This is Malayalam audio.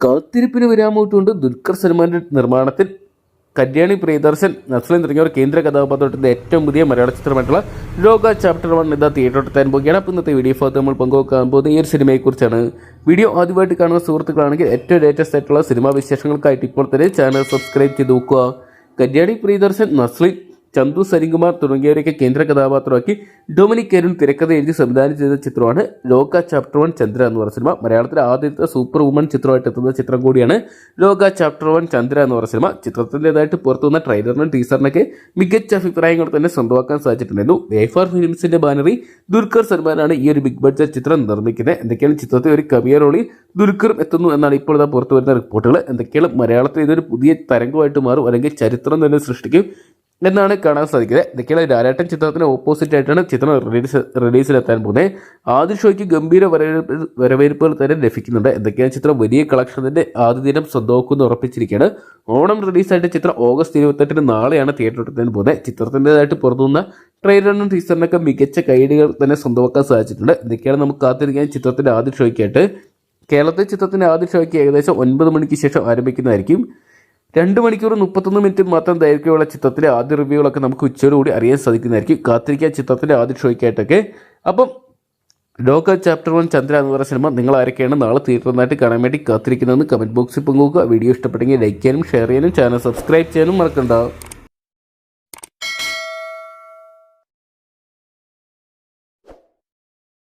കാത്തിരിപ്പിന് വിരാമോട്ടുകൊണ്ട് ദുൽഖർ സൽമാന്റെ നിർമ്മാണത്തിൽ. കല്യാണി പ്രിയദർശൻ നസ്ലിൻ തുടങ്ങിയവർ കേന്ദ്ര കഥാപാത്രത്തിന്റെ ഏറ്റവും പുതിയ മലയാള ചിത്രമായിട്ടുള്ള ലോക ചാപ്റ്റർ വൺ ഇതാ തിയേറ്ററിൽ എത്താൻ പോകുകയാണ് അപ്പോൾ ഇന്നത്തെ വീഡിയോ ഭാഗത്ത് നമ്മൾ പങ്കുവെക്കാൻ പോകുന്നത് ഈ ഒരു സിനിമയെക്കുറിച്ചാണ്. വീഡിയോ ആദ്യമായിട്ട് കാണുന്ന സുഹൃത്തുക്കളാണെങ്കിൽ ഏറ്റവും ലേറ്റസ്റ്റ് ആയിട്ടുള്ള സിനിമാ വിശേഷങ്ങൾക്കായിട്ട് ഇപ്പോൾ തന്നെ ചാനൽ സബ്സ്ക്രൈബ് ചെയ്ത് നോക്കുക. കല്യാണി പ്രിയദർശൻ നസ്ലിൻ ചന്തു സരികുമാർ തുടങ്ങിയവരെയൊക്കെ കേന്ദ്ര കഥാപാത്രമാക്കി. ഡൊമിനിക് കരുൺ തിരക്കഥ എഴുതി സംവിധാനം ചെയ്ത ചിത്രമാണ് ലോക ചാപ്റ്റർ വൺ ചന്ദ്ര എന്ന് പറഞ്ഞ സിനിമ. മലയാളത്തിലെ ആദ്യത്തെ സൂപ്പർ വുമൺ ചിത്രമായിട്ട് എത്തുന്ന ചിത്രം കൂടിയാണ് ലോക ചാപ്റ്റർ വൺ ചന്ദ്ര എന്ന് പറഞ്ഞ സിനിമ. ചിത്രത്തിന്റെതായിട്ട് പുറത്തു വന്ന ട്രെയിലറിനും ടീസറിനൊക്കെ മികച്ച അഭിപ്രായങ്ങൾ തന്നെ സ്വന്തമാക്കാൻ സാധിച്ചിട്ടുണ്ടായിരുന്നു. വേഫാർ ഫിലിംസിന്റെ ബാനറി ദുൽഖർ സൽമാനാണ് ഈ ഒരു ബിഗ് ബഡ്ജറ്റ് ചിത്രം നിർമ്മിക്കുന്നത്. എന്തൊക്കെയാണ് ചിത്രത്തിൽ ഒരു കവിയ റോളിൽ ദുൽഖറും എത്തുന്നു എന്നാണ് ഇപ്പോൾ പുറത്തു വരുന്ന റിപ്പോർട്ടുകൾ. എന്തൊക്കെയാണ് മലയാളത്തിൽ ഇതൊരു പുതിയ തരംഗമായിട്ട് മാറും അല്ലെങ്കിൽ ചരിത്രം തന്നെ സൃഷ്ടിക്കും? എന്നാണ് കാണാൻ സാധിക്കുന്നത്. ഇതൊക്കെയാണ് രാരാട്ടൻ ചിത്രത്തിന് ഓപ്പോസിറ്റ് ആയിട്ടാണ് ചിത്രം റിലീസ് റിലീസിലെത്താൻ പോകുന്നത്. ആദ്യ ഷോയ്ക്ക് ഗംഭീര വരവേൽപ്പ് വരവേൽപ്പുകൾ തന്നെ ലഭിക്കുന്നുണ്ട്. എന്തൊക്കെയാണ് ചിത്രം? വലിയ കളക്ഷനിന്റെ ആദ്യ ദിനം സ്വന്തമാക്കുമെന്ന് ഉറപ്പിച്ചിരിക്കുകയാണ്. ഓണം റിലീസായിട്ട് ചിത്രം ഓഗസ്റ്റ് ഇരുപത്തെട്ടിന് നാളെയാണ് തിയേറ്ററിൽ എത്താൻ പോകുന്നത്. ചിത്രത്തിന്റെതായിട്ട് പുറത്തുനിന്ന ട്രെയിലറിനും ടീച്ചറിനൊക്കെ മികച്ച കൈഡുകൾ തന്നെ സ്വന്തമാക്കാൻ സാധിച്ചിട്ടുണ്ട്. ഇതൊക്കെയാണ് നമുക്ക് കാത്തിരിക്കാൻ ചിത്രത്തിന്റെ ആദ്യ ഷോയ്ക്കായിട്ട്. കേരളത്തിൽ ചിത്രത്തിന്റെ ആദ്യ ഷോയ്ക്ക് ഏകദേശം ഒൻപത് മണിക്ക് ശേഷം ആരംഭിക്കുന്നതായിരിക്കും. രണ്ട് മണിക്കൂർ മുപ്പത്തൊന്ന് മിനിറ്റ് മാത്രം ദൈർഘ്യമുള്ള ചിത്രത്തിലെ ആദ്യ റിവ്യൂകളൊക്കെ നമുക്ക് ഉച്ചയോടുകൂടി അറിയാൻ സാധിക്കുന്നതായിരിക്കും. കാത്തിരിക്കുക ചിത്രത്തിലെ ആദ്യ ഷോയ്ക്കായിട്ടൊക്കെ. അപ്പം ലോക ചാപ്റ്റർ വൺ ചന്ദ്ര എന്ന് പറയുന്ന സിനിമ നിങ്ങൾ ആരൊക്കെയാണ് നാളെ തിയേറ്ററിനായിട്ട് കാണാൻ വേണ്ടി കാത്തിരിക്കുന്നതെന്ന് കമന്റ് ബോക്സിൽ പങ്കുവെക്കുക. വീഡിയോ ഇഷ്ടപ്പെട്ടെങ്കിൽ ലൈക്ക് ചെയ്യാനും ഷെയർ ചെയ്യാനും ചാനൽ സബ്സ്ക്രൈബ് ചെയ്യാനും മറക്കണ്ട.